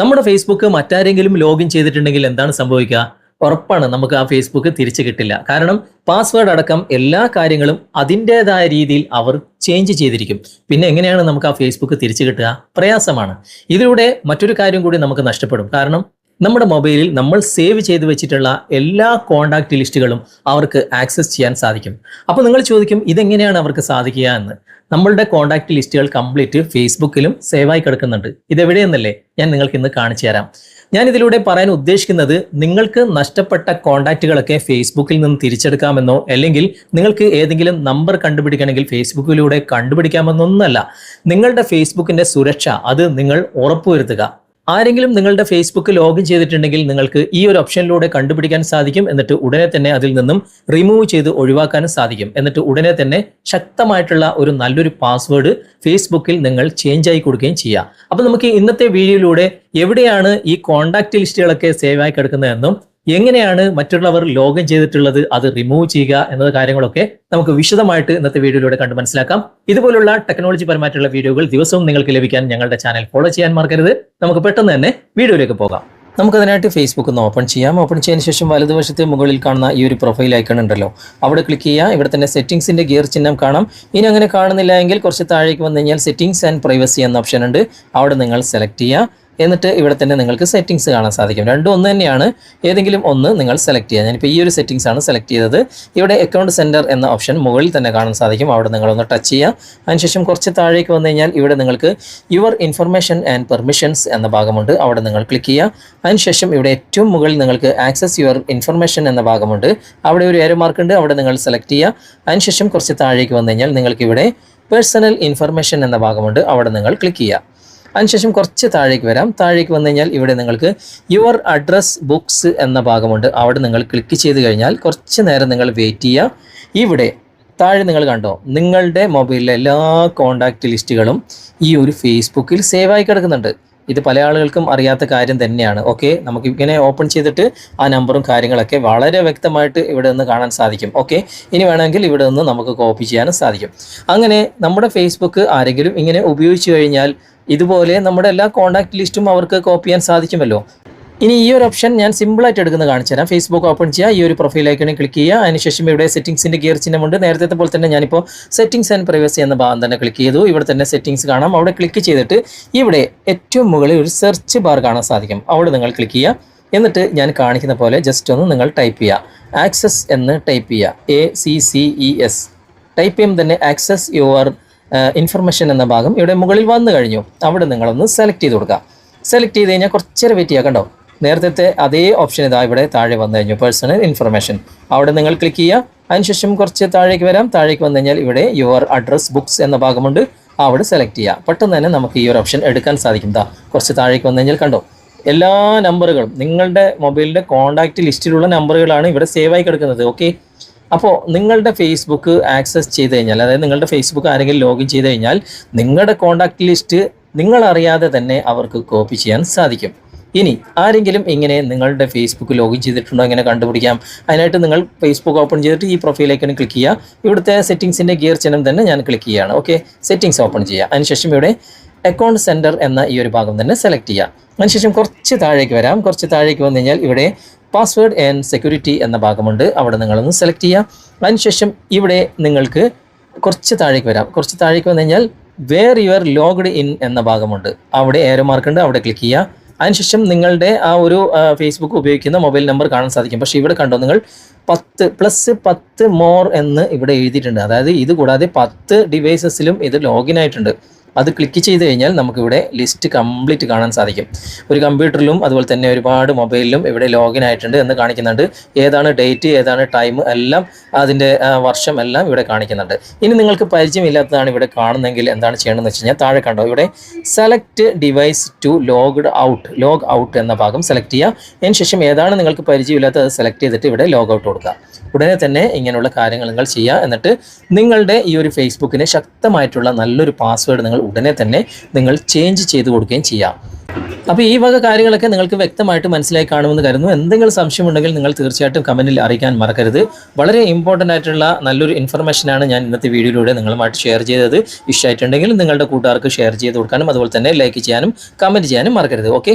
നമ്മുടെ ഫേസ്ബുക്ക് മറ്റാരെങ്കിലും ലോഗിൻ ചെയ്തിട്ടുണ്ടെങ്കിൽ എന്താണ് സംഭവിക്കുക? ഉറപ്പാണ് നമുക്ക് ആ ഫേസ്ബുക്ക് തിരിച്ചു കിട്ടില്ല. കാരണം പാസ്വേഡ് അടക്കം എല്ലാ കാര്യങ്ങളും അതിന്റെതായ രീതിയിൽ അവർ ചേഞ്ച് ചെയ്തിരിക്കും. പിന്നെ എങ്ങനെയാണ് നമുക്ക് ആ ഫേസ്ബുക്ക് തിരിച്ചു കിട്ടുക? പ്രയാസമാണ്. ഇതിലൂടെ മറ്റൊരു കാര്യം കൂടി നമുക്ക് നഷ്ടപ്പെടും. കാരണം നമ്മുടെ മൊബൈലിൽ നമ്മൾ സേവ് ചെയ്ത് വെച്ചിട്ടുള്ള എല്ലാ കോണ്ടാക്ട് ലിസ്റ്റുകളും അവർക്ക് ആക്സസ് ചെയ്യാൻ സാധിക്കും. അപ്പോൾ നിങ്ങൾ ചോദിക്കും ഇതെങ്ങനെയാണ് അവർക്ക് സാധിക്കുക എന്ന്? നമ്മളുടെ കോണ്ടാക്ട് ലിസ്റ്റുകൾ കംപ്ലീറ്റ് ഫേസ്ബുക്കിലും സേവായി കിടക്കുന്നുണ്ട്. ഇതെവിടെയെന്നല്ലേ ഞാൻ നിങ്ങൾക്ക് ഇന്ന് കാണിച്ചു തരാം. ഞാൻ ഇതിലൂടെ പറയാൻ ഉദ്ദേശിക്കുന്നത് നിങ്ങൾക്ക് നഷ്ടപ്പെട്ട കോണ്ടാക്റ്റുകളൊക്കെ ഫേസ്ബുക്കിൽ നിന്ന് തിരിച്ചെടുക്കാമെന്നോ അല്ലെങ്കിൽ നിങ്ങൾക്ക് ഏതെങ്കിലും നമ്പർ കണ്ടുപിടിക്കണമെങ്കിൽ ഫേസ്ബുക്കിലൂടെ കണ്ടുപിടിക്കാമെന്നൊന്നല്ല. നിങ്ങളുടെ ഫേസ്ബുക്കിന്റെ സുരക്ഷ അത് നിങ്ങൾ ഉറപ്പുവരുത്തുക. ആരെങ്കിലും നിങ്ങളുടെ ഫേസ്ബുക്ക് ലോഗിൻ ചെയ്തിട്ടുണ്ടെങ്കിൽ നിങ്ങൾക്ക് ഈ ഒരു ഓപ്ഷനിലൂടെ കണ്ടുപിടിക്കാൻ സാധിക്കും. എന്നിട്ട് ഉടനെ തന്നെ അതിൽ നിന്നും റിമൂവ് ചെയ്ത് ഒഴിവാക്കാനും സാധിക്കും. എന്നിട്ട് ഉടനെ തന്നെ ശക്തമായിട്ടുള്ള ഒരു നല്ലൊരു പാസ്വേഡ് ഫേസ്ബുക്കിൽ നിങ്ങൾ ചേഞ്ച് ആയി കൊടുക്കുകയും ചെയ്യാം. അപ്പൊ നമുക്ക് ഇന്നത്തെ വീഡിയോയിലൂടെ എവിടെയാണ് ഈ കോണ്ടാക്ട് ലിസ്റ്റുകളൊക്കെ സേവ് ആയി കിടക്കുന്നതെന്നും എങ്ങനെയാണ് മറ്റുള്ളവർ ലോഗിൻ ചെയ്തിട്ടുള്ളത് അത് റിമൂവ് ചെയ്യുക എന്നത് കാര്യങ്ങളൊക്കെ നമുക്ക് വിശദമായിട്ട് ഇന്നത്തെ വീഡിയോയിലൂടെ കണ്ട് മനസ്സിലാക്കാം. ഇതുപോലുള്ള ടെക്നോളജി പരമായിട്ടുള്ള വീഡിയോകൾ ദിവസവും നിങ്ങൾക്ക് ലഭിക്കാൻ ഞങ്ങളുടെ ചാനൽ ഫോളോ ചെയ്യാൻ മറക്കരുത്. നമുക്ക് പെട്ടെന്ന് തന്നെ വീഡിയോയിലേക്ക് പോകാം. നമുക്കതിനായിട്ട് ഫേസ്ബുക്ക് ഒന്ന് ഓപ്പൺ ചെയ്യാം. ഓപ്പൺ ചെയ്യുന്ന ശേഷം വലതുവശത്ത് മുകളിൽ കാണുന്ന ഈ ഒരു പ്രൊഫൈൽ ഐക്കൺ ഉണ്ടല്ലോ. അവിടെ ക്ലിക്ക് ചെയ്യുക. ഇവിടെ തന്നെ സെറ്റിംഗ്സിന്റെ ഗിയർ ചിഹ്നം കാണാം. ഇനി അങ്ങനെ കാണുന്നില്ല എങ്കിൽ കുറച്ച് താഴേക്ക് വന്നു കഴിഞ്ഞാൽ സെറ്റിംഗ്സ് ആൻഡ് പ്രൈവസി എന്ന ഓപ്ഷൻ ഉണ്ട്. അവിടെ നിങ്ങൾ സെലക്ട് ചെയ്യുക. എന്നിട്ട് ഇവിടെ തന്നെ നിങ്ങൾക്ക് സെറ്റിങ്സ് കാണാൻ സാധിക്കും. രണ്ടും ഒന്ന് തന്നെയാണ്. ഏതെങ്കിലും ഒന്ന് നിങ്ങൾ സെലക്ട് ചെയ്യുക. ഞാനിപ്പോൾ ഈ ഒരു സെറ്റിങ്സ് ആണ് സെലക്ട് ചെയ്തത്. ഇവിടെ അക്കൗണ്ട് സെന്റർ എന്ന ഓപ്ഷൻ മുകളിൽ തന്നെ കാണാൻ സാധിക്കും. അവിടെ നിങ്ങളൊന്ന് ടച്ച് ചെയ്യുക. അതിനുശേഷം കുറച്ച് താഴേക്ക് വന്നു കഴിഞ്ഞാൽ ഇവിടെ നിങ്ങൾക്ക് യുവർ ഇൻഫർമേഷൻ ആൻഡ് പെർമിഷൻസ് എന്ന ഭാഗമുണ്ട്. അവിടെ നിങ്ങൾ ക്ലിക്ക് ചെയ്യുക. അതിനുശേഷം ഇവിടെ ഏറ്റവും മുകളിൽ നിങ്ങൾക്ക് ആക്സസ് യുവർ ഇൻഫർമേഷൻ എന്ന ഭാഗമുണ്ട്. അവിടെ ഒരു ഏരോ മാർക്ക് ഉണ്ട്. അവിടെ നിങ്ങൾ സെലക്ട് ചെയ്യുക. അതിനുശേഷം കുറച്ച് താഴേക്ക് വന്നു കഴിഞ്ഞാൽ നിങ്ങൾക്ക് ഇവിടെ പേഴ്സണൽ ഇൻഫർമേഷൻ എന്ന ഭാഗമുണ്ട്. അവിടെ നിങ്ങൾ ക്ലിക്ക് ചെയ്യുക. അതിനുശേഷം കുറച്ച് താഴേക്ക് വരാം. താഴേക്ക് വന്നു കഴിഞ്ഞാൽ ഇവിടെ നിങ്ങൾക്ക് യുവർ അഡ്രസ് ബുക്സ് എന്ന ഭാഗമുണ്ട്. അവിടെ നിങ്ങൾ ക്ലിക്ക് ചെയ്ത് കഴിഞ്ഞാൽ കുറച്ച് നേരം നിങ്ങൾ വെയിറ്റ് ചെയ്യുക. ഇവിടെ താഴെ നിങ്ങൾ കണ്ടോ നിങ്ങളുടെ മൊബൈലിലെ എല്ലാ കോണ്ടാക്റ്റ് ലിസ്റ്റുകളും ഈ ഒരു ഫേസ്ബുക്കിൽ സേവായി കിടക്കുന്നുണ്ട്. ഇത് പല ആളുകൾക്കും അറിയാത്ത കാര്യം തന്നെയാണ്. ഓക്കെ നമുക്ക് ഇങ്ങനെ ഓപ്പൺ ചെയ്തിട്ട് ആ നമ്പറും കാര്യങ്ങളൊക്കെ വളരെ വ്യക്തമായിട്ട് ഇവിടെ നിന്ന് കാണാൻ സാധിക്കും. ഓക്കെ ഇനി വേണമെങ്കിൽ ഇവിടെ നിന്ന് നമുക്ക് കോപ്പി ചെയ്യാനും സാധിക്കും. അങ്ങനെ നമ്മുടെ ഫേസ്ബുക്ക് ആരെങ്കിലും ഇങ്ങനെ ഉപയോഗിച്ച് കഴിഞ്ഞാൽ ഇതുപോലെ നമ്മുടെ എല്ലാ കോൺടാക്ട് ലിസ്റ്റും അവർക്ക് കോപ്പി ചെയ്യാൻ സാധിക്കുമല്ലോ. ഇനി ഈ ഒരു ഓപ്ഷൻ ഞാൻ സിമ്പിളായിട്ട് എടുക്കുന്ന കാണിച്ചു തരാം. ഫേസ്ബുക്ക് ഓപ്പൺ ചെയ്യുക. ഈ ഒരു പ്രൊഫൈൽ ഐക്കണിൽ ക്ലിക്ക് ചെയ്യുക. അതിനുശേഷം ഇവിടെ സെറ്റിംഗ്സിന്റെ ഗിയർ ചിഹ്നമുണ്ട്. നേരത്തെ പോലെ തന്നെ ഞാനിപ്പോൾ സെറ്റിംഗ്സ് ആൻഡ് പ്രൈവസി എന്ന ഭാഗം തന്നെ ക്ലിക്ക് ചെയ്തു. ഇവിടെ തന്നെ സെറ്റിംഗ്സ് കാണാം. അവിടെ ക്ലിക്ക് ചെയ്തിട്ട് ഇവിടെ ഏറ്റവും മുകളിൽ ഒരു സെർച്ച് ബാർ കാണാൻ സാധിക്കും. അവിടെ നിങ്ങൾ ക്ലിക്ക് ചെയ്യുക. എന്നിട്ട് ഞാൻ കാണിക്കുന്ന പോലെ ജസ്റ്റ് ഒന്ന് നിങ്ങൾ ടൈപ്പ് ചെയ്യുക. ആക്സസ് എന്ന് ടൈപ്പ് ചെയ്യുക. A C C E S type ചെയ്യുമ്പോൾ തന്നെ ആക്സസ് യുവർ ഇൻഫർമേഷൻ എന്ന ഭാഗം ഇവിടെ മുകളിൽ വന്നു കഴിഞ്ഞു. അവിടെ നിങ്ങളൊന്ന് സെലക്ട് ചെയ്ത് കൊടുക്കുക സെലക്ട് ചെയ്ത് കഴിഞ്ഞാൽ കുറച്ചേരം വെയിറ്റ് ചെയ്യുക കണ്ടോ? നേരത്തെ അതേ ഓപ്ഷൻ ഇതാ ഇവിടെ താഴെ വന്നു കഴിഞ്ഞു പേഴ്സണൽ ഇൻഫർമേഷൻ അവിടെ നിങ്ങൾ ക്ലിക്ക് ചെയ്യുക. അതിനുശേഷം കുറച്ച് താഴേക്ക് വരാം. താഴേക്ക് വന്നു കഴിഞ്ഞാൽ ഇവിടെ യുവർ അഡ്രസ് ബുക്സ് എന്ന ഭാഗമുണ്ട്. അവിടെ സെലക്ട് ചെയ്യുക. പെട്ടെന്ന് തന്നെ നമുക്ക് ഈ ഒരു ഓപ്ഷൻ എടുക്കാൻ സാധിക്കും. ദാ കുറച്ച് താഴേക്ക് വന്നു കഴിഞ്ഞാൽ കണ്ടോ? എല്ലാ നമ്പറുകളും നിങ്ങളുടെ മൊബൈലിന്റെ കോൺടാക്റ്റ് ലിസ്റ്റിലുള്ള നമ്പറുകളാണ് ഇവിടെ സേവ് ആയി കിടക്കുന്നത്. ഓക്കെ അപ്പോൾ നിങ്ങളുടെ ഫേസ്ബുക്ക് ആക്സസ് ചെയ്ത് കഴിഞ്ഞാൽ അതായത് നിങ്ങളുടെ ഫേസ്ബുക്ക് ആരെങ്കിലും ലോഗിൻ ചെയ്ത് കഴിഞ്ഞാൽ നിങ്ങളുടെ കോണ്ടാക്ട് ലിസ്റ്റ് നിങ്ങളറിയാതെ തന്നെ അവർക്ക് കോപ്പി ചെയ്യാൻ സാധിക്കും. ഇനി ആരെങ്കിലും ഇങ്ങനെ നിങ്ങളുടെ ഫേസ്ബുക്ക് ലോഗിൻ ചെയ്തിട്ടുണ്ടോ ഇങ്ങനെ കണ്ടുപിടിക്കാം അതിനായിട്ട് നിങ്ങൾ ഫേസ്ബുക്ക് ഓപ്പൺ ചെയ്തിട്ട് ഈ പ്രൊഫൈലേക്കാണ് ക്ലിക്ക് ചെയ്യുക. ഇവിടുത്തെ സെറ്റിംഗ്സിന്റെ ഗിയർ ചിഹ്നം തന്നെ ഞാൻ ക്ലിക്ക് ചെയ്യുകയാണ് ഓക്കെ സെറ്റിംഗ്സ് ഓപ്പൺ ചെയ്യുക. അതിനുശേഷം ഇവിടെ അക്കൗണ്ട് സെന്റർ എന്ന ഈ ഒരു ഭാഗം തന്നെ സെലക്ട് ചെയ്യുക. അതിനുശേഷം കുറച്ച് താഴേക്ക് വരാം. കുറച്ച് താഴേക്ക് വന്നു കഴിഞ്ഞാൽ ഇവിടെ പാസ്വേഡ് ആൻഡ് സെക്യൂരിറ്റി എന്ന ഭാഗമുണ്ട്. അവിടെ നിങ്ങളൊന്ന് സെലക്ട് ചെയ്യുക അതിനുശേഷം ഇവിടെ നിങ്ങൾക്ക് കുറച്ച് താഴേക്ക് വരാം. കുറച്ച് താഴേക്ക് വന്നു കഴിഞ്ഞാൽ വേർ യുവർ ലോഗ്ഡ് ഇൻ എന്ന ഭാഗമുണ്ട്. അവിടെ ഏരോ മാർക്ക് ഉണ്ട്. അവിടെ ക്ലിക്ക് ചെയ്യുക അതിനുശേഷം നിങ്ങളുടെ ആ ഒരു ഫേസ്ബുക്ക് ഉപയോഗിക്കുന്ന മൊബൈൽ നമ്പർ കാണാൻ സാധിക്കും. പക്ഷേ ഇവിടെ കണ്ടോ നിങ്ങൾ പത്ത് പ്ലസ് പത്ത് മോർ എന്ന് ഇവിടെ എഴുതിയിട്ടുണ്ട്. അതായത് ഇത് കൂടാതെ പത്ത് ഡിവൈസസിലും ഇത് ലോഗിൻ ആയിട്ടുണ്ട്. അത് ക്ലിക്ക് ചെയ്ത് കഴിഞ്ഞാൽ നമുക്കിവിടെ ലിസ്റ്റ് കംപ്ലീറ്റ് കാണാൻ സാധിക്കും. ഒരു കമ്പ്യൂട്ടറിലും അതുപോലെ തന്നെ ഒരുപാട് മൊബൈലിലും ഇവിടെ ലോഗിൻ ആയിട്ടുണ്ട് എന്ന് കാണിക്കുന്നുണ്ട്. ഏതാണ് ഡേറ്റ് ഏതാണ് ടൈം എല്ലാം അതിന്റെ വർഷം എല്ലാം ഇവിടെ കാണിക്കുന്നുണ്ട്. ഇനി നിങ്ങൾക്ക് പരിചയമില്ലാത്തതാണ് ഇവിടെ കാണുന്നതെങ്കിൽ എന്താണ് ചെയ്യണമെന്ന് വെച്ച് കഴിഞ്ഞാൽ താഴെ കണ്ടോ ഇവിടെ select device to logged out log out എന്ന ഭാഗം സെലക്ട് ചെയ്യുക അതിന് ശേഷം ഏതാണ് നിങ്ങൾക്ക് പരിചയമില്ലാത്തത് അത് സെലക്ട് ചെയ്തിട്ട് ഇവിടെ ലോഗ് ഔട്ട് കൊടുക്കുക. ഉടനെ തന്നെ ഇങ്ങനെയുള്ള കാര്യങ്ങൾ നിങ്ങൾ ചെയ്യുക. എന്നിട്ട് നിങ്ങളുടെ ഈ ഒരു ഫേസ്ബുക്കിന് ശക്തമായിട്ടുള്ള നല്ലൊരു പാസ്വേഡ് നിങ്ങൾ ഉടനെ തന്നെ നിങ്ങൾ ചേഞ്ച് ചെയ്ത് കൊടുക്കുകയും ചെയ്യാം. അപ്പോൾ ഈ വക കാര്യങ്ങളൊക്കെ നിങ്ങൾക്ക് വ്യക്തമായിട്ട് മനസ്സിലായി കാണുമെന്ന് കരുതുന്നു. എന്തെങ്കിലും സംശയമുണ്ടെങ്കിൽ നിങ്ങൾ തീർച്ചയായിട്ടും കമന്റിൽ അറിയിക്കാൻ മറക്കരുത്. വളരെ ഇമ്പോർട്ടന്റ് ആയിട്ടുള്ള നല്ലൊരു ഇൻഫർമേഷനാണ് ഞാൻ ഇന്നത്തെ വീഡിയോയിലൂടെ നിങ്ങളുമായിട്ട് ഷെയർ ചെയ്തത്. ഇഷ്ടമായിട്ടുണ്ടെങ്കിൽ നിങ്ങളുടെ കൂട്ടുകാർക്ക് ഷെയർ ചെയ്ത് കൊടുക്കാനും അതുപോലെ തന്നെ ലൈക്ക് ചെയ്യാനും കമന്റ് ചെയ്യാനും മറക്കരുത്. ഓക്കെ